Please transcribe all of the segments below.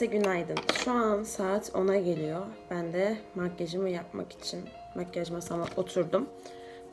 Herkese günaydın. Şu an saat 10'a geliyor. Ben de makyajımı yapmak için makyaj masama oturdum.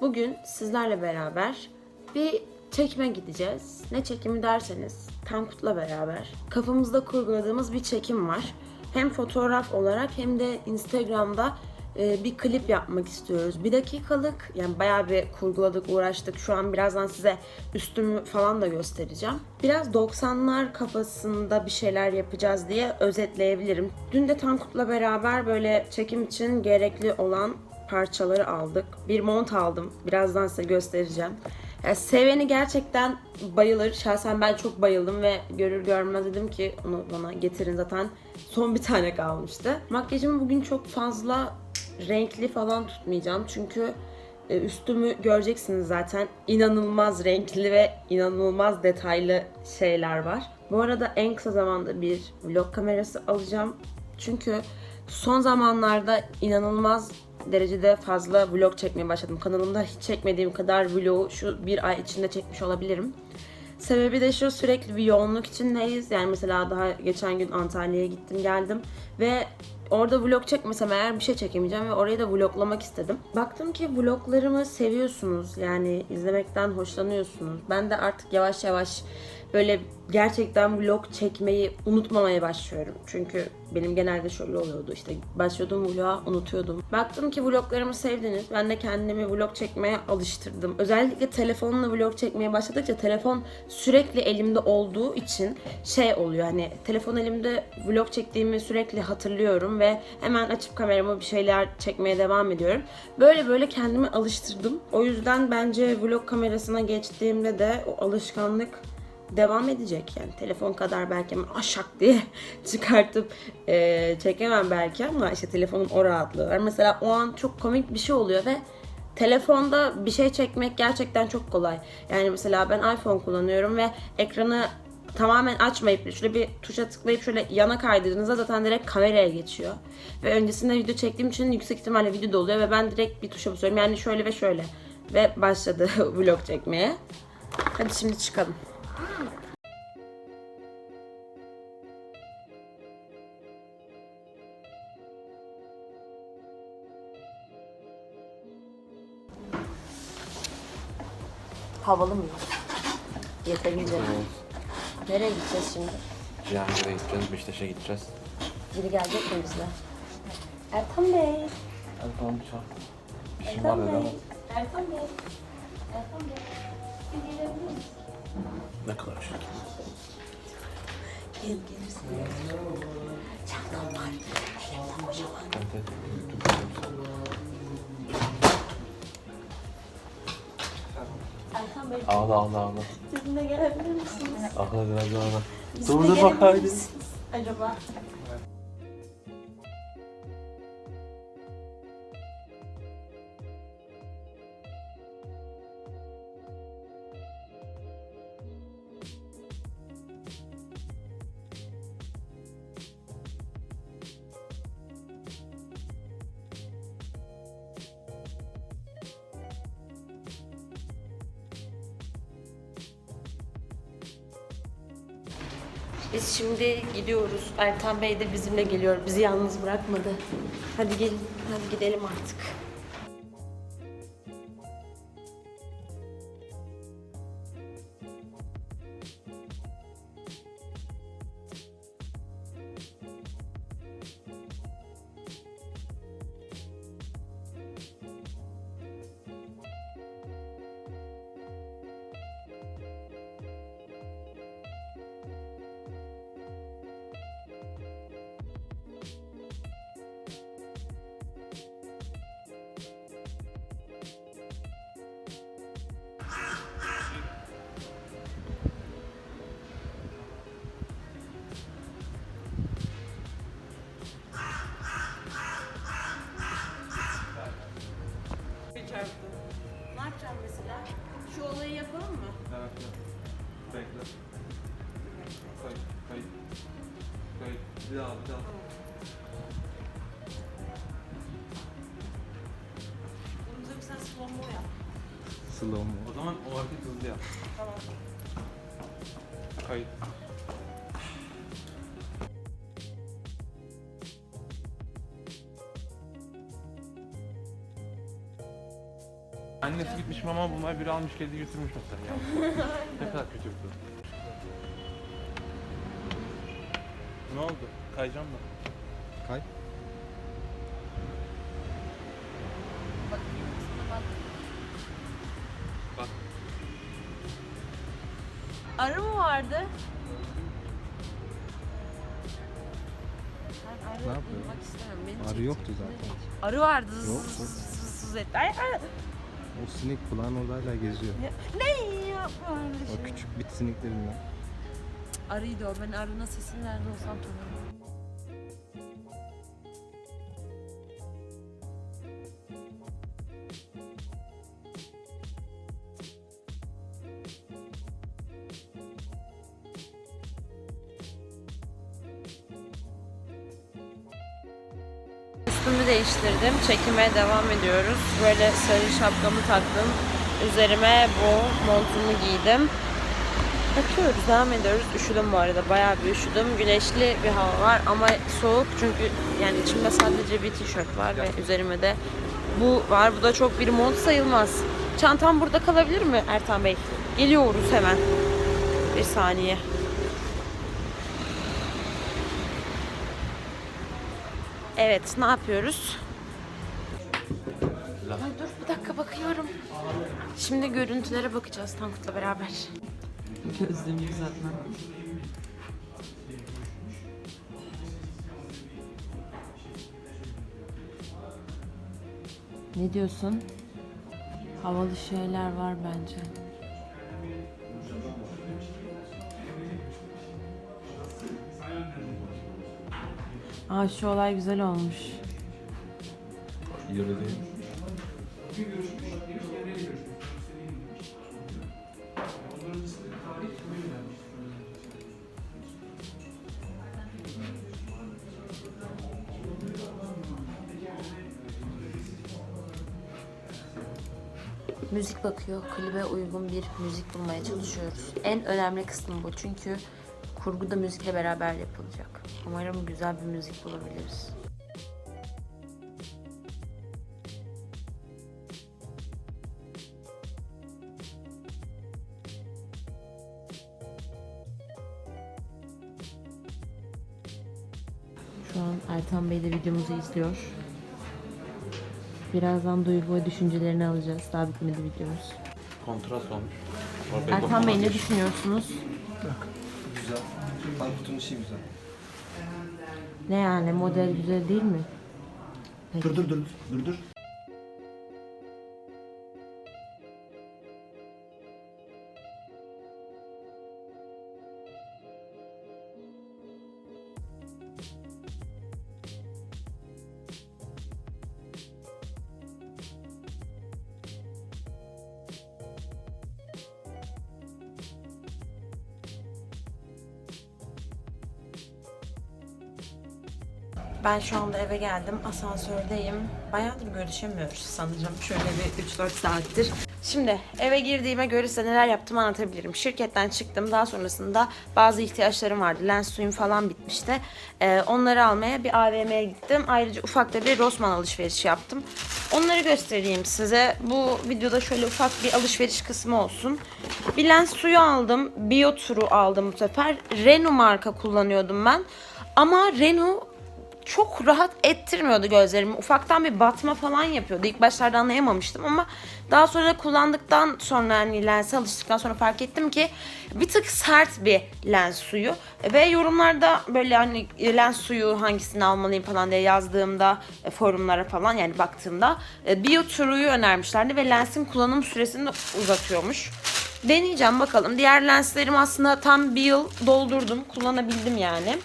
Bugün sizlerle beraber bir çekime gideceğiz. Ne çekimi derseniz Tankut'la beraber kafamızda kurguladığımız bir çekim var. Hem fotoğraf olarak hem de Instagram'da bir klip yapmak istiyoruz. Bir dakikalık yani bayağı bir kurguladık, uğraştık. Şu an birazdan size üstümü falan da göstereceğim. Biraz 90'lar kafasında bir şeyler yapacağız diye özetleyebilirim. Dün de Tankut'la beraber böyle çekim için gerekli olan parçaları aldık. Bir mont aldım. Birazdan size göstereceğim. Yani seveni gerçekten bayılır. Şahsen ben çok bayıldım ve görür görmez dedim ki onu bana getirin zaten son bir tane kalmıştı. Makyajımı bugün çok fazla renkli falan tutmayacağım çünkü e, üstümü göreceksiniz zaten. İnanılmaz renkli ve inanılmaz detaylı şeyler var. Bu arada en kısa zamanda bir vlog kamerası alacağım. Çünkü son zamanlarda inanılmaz derecede fazla vlog çekmeye başladım. Kanalımda hiç çekmediğim kadar vlogu şu bir ay içinde çekmiş olabilirim. Sebebi de şu sürekli bir yoğunluk içindeyiz. Yani mesela daha geçen gün Antalya'ya gittim geldim ve orada vlog çekmesem eğer bir şey çekemeyeceğim ve orayı da vloglamak istedim. Baktım ki vloglarımı seviyorsunuz yani izlemekten hoşlanıyorsunuz. Ben de artık yavaş yavaş böyle gerçekten vlog çekmeyi unutmamaya başlıyorum. Çünkü benim genelde şöyle oluyordu işte başlıyordum vloga unutuyordum. Baktım ki vloglarımı sevdiniz. Ben de kendimi vlog çekmeye alıştırdım. Özellikle telefonla vlog çekmeye başladıkça telefon sürekli elimde olduğu için şey oluyor hani telefon elimde vlog çektiğimi sürekli hatırlıyorum ve hemen açıp kameramı bir şeyler çekmeye devam ediyorum. Böyle böyle kendimi alıştırdım. O yüzden bence vlog kamerasına geçtiğimde de o alışkanlık devam edecek yani telefon kadar belki hemen aşak diye çıkartıp eee, çekemem belki ama işte telefonun o rahatlığı var. Mesela o an çok komik bir şey oluyor ve telefonda bir şey çekmek gerçekten çok kolay. Yani mesela ben iPhone kullanıyorum ve ekranı tamamen açmayıp şöyle bir tuşa tıklayıp şöyle yana kaydırdığınızda zaten direkt kameraya geçiyor. Ve öncesinde video çektiğim için yüksek ihtimalle video da oluyor ve ben direkt bir tuşa basıyorum. Yani şöyle ve şöyle. Ve başladı vlog çekmeye. Hadi şimdi çıkalım. Havalı mı? Yeterince. Nereye gideceğiz şimdi? Cihangir'e gideceğiz, Beşiktaş'a gideceğiz. Biri gelecek mi bizle? Ertan Bey. Hadi tamam çal. İşim var dedi ama Ertan Bey. Ertan Bey. Bir gelebilir misin? Ne kadar şeker. Gel gelirsin. Çantam var. Evet. Ertan Bey Ağla ağla ağla. sizinle gelebilir misiniz? Ağla biraz ağla. Dur dur bak haydi. Acaba? Biz şimdi gidiyoruz. Ertan Bey de bizimle geliyor. Bizi yalnız bırakmadı. Hadi gelin. Hadi gidelim artık. Slow mu? O zaman o hareket hızlı yap. Tamam. Kayıt. Annesi gitmiş mama bulmaya biri almış kedi götürmüş mesela ya. ne kadar kötü bir durum. Ne oldu? Kayacağım mı? Kay. Arı yoktu zaten. Arı vardı. Zzz, Yok, zzz, zzz, etti. Ay, ay. O sinek kulağın oradayla geziyor. Ne öyle O küçük bit sineklerinden. Arıydı o. Ben arının sesini nerede olsam tanırım. Üstümü değiştirdim. Çekime devam ediyoruz. Böyle sarı şapkamı taktım. Üzerime bu montumu giydim. Bakıyoruz, devam ediyoruz. Üşüdüm bu arada, bayağı bir üşüdüm. Güneşli bir hava var ama soğuk çünkü yani içimde sadece bir tişört var ve üzerime de bu var. Bu da çok bir mont sayılmaz. Çantam burada kalabilir mi Ertan Bey? Geliyoruz hemen. Bir saniye. Evet, ne yapıyoruz? Ay dur bir dakika bakıyorum. Şimdi görüntülere bakacağız Tankut'la beraber. Gözlüğümü düzeltmem. Ne diyorsun? Havalı şeyler var bence. Aa şu olay güzel olmuş. Yürü değil. Müzik bakıyor. Klibe uygun bir müzik bulmaya çalışıyoruz. En önemli kısmı bu. Çünkü kurgu da müzikle beraber yapılacak. Umarım güzel bir müzik bulabiliriz. Şu an Ertan Bey de videomuzu izliyor. Birazdan duygu ve düşüncelerini alacağız. Daha bitmedi videomuz. Kontrast olmuş. Ertan Bey ne düşünüyorsunuz? Güzel. Aykut'un işi güzel. Ne yani model güzel değil mi? Peki. Dur dur dur dur dur. Ben şu anda eve geldim. Asansördeyim. Bayağıdır görüşemiyoruz sanırım. Şöyle bir 3-4 saattir. Şimdi eve girdiğime göre size neler yaptım anlatabilirim. Şirketten çıktım. Daha sonrasında bazı ihtiyaçlarım vardı. Lens suyum falan bitmişti. Ee, onları almaya bir AVM'ye gittim. Ayrıca ufak da bir Rossmann alışverişi yaptım. Onları göstereyim size. Bu videoda şöyle ufak bir alışveriş kısmı olsun. Bir lens suyu aldım. Bioturu aldım bu sefer. Renu marka kullanıyordum ben. Ama Renu çok rahat ettirmiyordu gözlerimi. Ufaktan bir batma falan yapıyordu. İlk başlarda anlayamamıştım ama daha sonra kullandıktan sonra hani lense alıştıktan sonra fark ettim ki bir tık sert bir lens suyu ve yorumlarda böyle hani lens suyu hangisini almalıyım falan diye yazdığımda e, forumlara falan yani baktığımda e, Bioturu'yu önermişlerdi ve lensin kullanım süresini uzatıyormuş. Deneyeceğim bakalım. Diğer lenslerim aslında tam bir yıl doldurdum. Kullanabildim yani.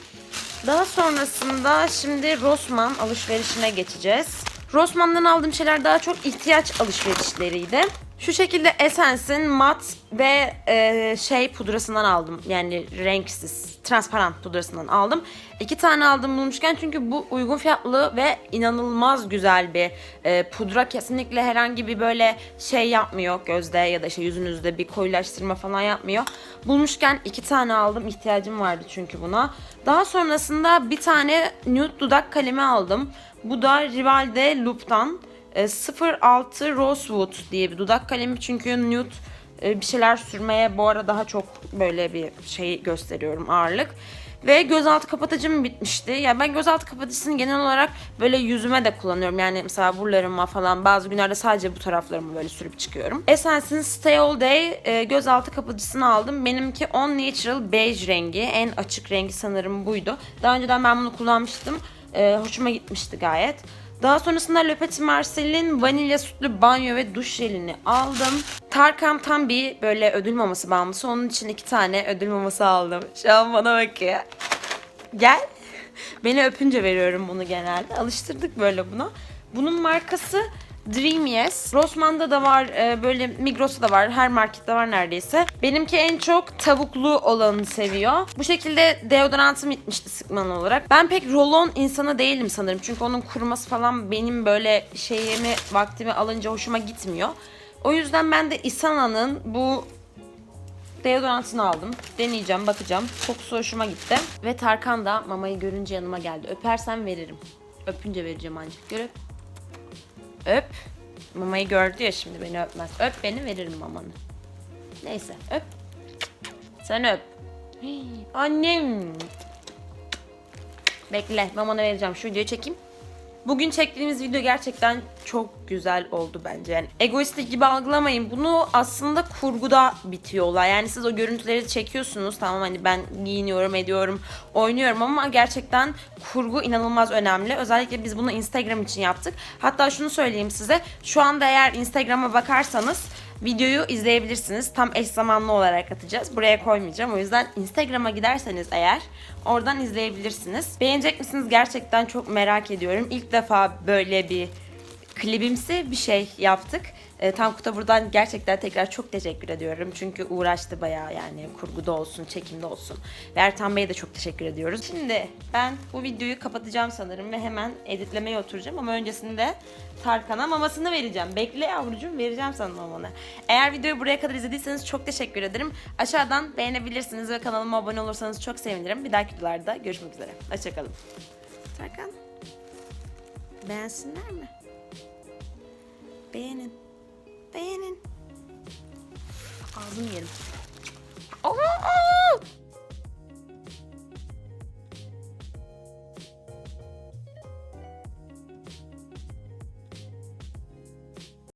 Daha sonrasında şimdi Rossmann alışverişine geçeceğiz. Rossmann'dan aldığım şeyler daha çok ihtiyaç alışverişleriydi. Şu şekilde Essence'in mat ve e, şey pudrasından aldım. Yani renksiz, transparan pudrasından aldım. İki tane aldım bulmuşken çünkü bu uygun fiyatlı ve inanılmaz güzel bir e, pudra. Kesinlikle herhangi bir böyle şey yapmıyor gözde ya da işte yüzünüzde bir koyulaştırma falan yapmıyor. Bulmuşken iki tane aldım. ihtiyacım vardı çünkü buna. Daha sonrasında bir tane nude dudak kalemi aldım. Bu da Rivalde Loop'tan. E, 06 Rosewood diye bir dudak kalemi çünkü nude e, bir şeyler sürmeye bu ara daha çok böyle bir şey gösteriyorum ağırlık. Ve gözaltı kapatıcım bitmişti. Ya ben gözaltı kapatıcısını genel olarak böyle yüzüme de kullanıyorum. Yani mesela buralarıma falan bazı günlerde sadece bu taraflarımı böyle sürüp çıkıyorum. Essence'in Stay All Day e, gözaltı kapatıcısını aldım. Benimki On Natural Beige rengi. En açık rengi sanırım buydu. Daha önceden ben bunu kullanmıştım. E, hoşuma gitmişti gayet. Daha sonrasında Le Petit Marcel'in vanilya sütlü banyo ve duş jelini aldım. Tarkan tam bir böyle ödül maması bağımlısı. Onun için iki tane ödül maması aldım. Şu an bana bakıyor. Gel. Beni öpünce veriyorum bunu genelde. Alıştırdık böyle buna. Bunun markası Dream Yes. Rossmann'da da var, e, böyle Migros'ta da var, her markette var neredeyse. Benimki en çok tavuklu olanı seviyor. Bu şekilde deodorantım bitmişti sıkman olarak. Ben pek rolon insanı değilim sanırım. Çünkü onun kuruması falan benim böyle şeyimi, vaktimi alınca hoşuma gitmiyor. O yüzden ben de Isana'nın bu Deodorantını aldım. Deneyeceğim, bakacağım. Kokusu hoşuma gitti. Ve Tarkan da mamayı görünce yanıma geldi. Öpersem veririm. Öpünce vereceğim ancak. Gör öp. Mamayı gördü ya şimdi beni öpmez. Öp beni veririm mamanı. Neyse öp. Sen öp. Annem. Bekle mamanı vereceğim. Şu videoyu çekeyim. Bugün çektiğimiz video gerçekten çok güzel oldu bence. Yani egoistik gibi algılamayın. Bunu aslında kurguda bitiyor olay. Yani siz o görüntüleri çekiyorsunuz. Tamam hani ben giyiniyorum, ediyorum, oynuyorum ama gerçekten kurgu inanılmaz önemli. Özellikle biz bunu Instagram için yaptık. Hatta şunu söyleyeyim size. Şu anda eğer Instagram'a bakarsanız videoyu izleyebilirsiniz. Tam eş zamanlı olarak atacağız. Buraya koymayacağım. O yüzden Instagram'a giderseniz eğer oradan izleyebilirsiniz. Beğenecek misiniz? Gerçekten çok merak ediyorum. İlk defa böyle bir klibimsi bir şey yaptık. E, Tankut'a buradan gerçekten tekrar çok teşekkür ediyorum. Çünkü uğraştı bayağı yani kurguda olsun, çekimde olsun. Ve Ertan Bey'e de çok teşekkür ediyoruz. Şimdi ben bu videoyu kapatacağım sanırım ve hemen editlemeye oturacağım. Ama öncesinde Tarkan'a mamasını vereceğim. Bekle yavrucuğum vereceğim sana mamanı. Eğer videoyu buraya kadar izlediyseniz çok teşekkür ederim. Aşağıdan beğenebilirsiniz ve kanalıma abone olursanız çok sevinirim. Bir dahaki videolarda görüşmek üzere. Hoşçakalın. Tarkan. Beğensinler mi? Beğenin. Beğenin. Ağzını yerim. Aa!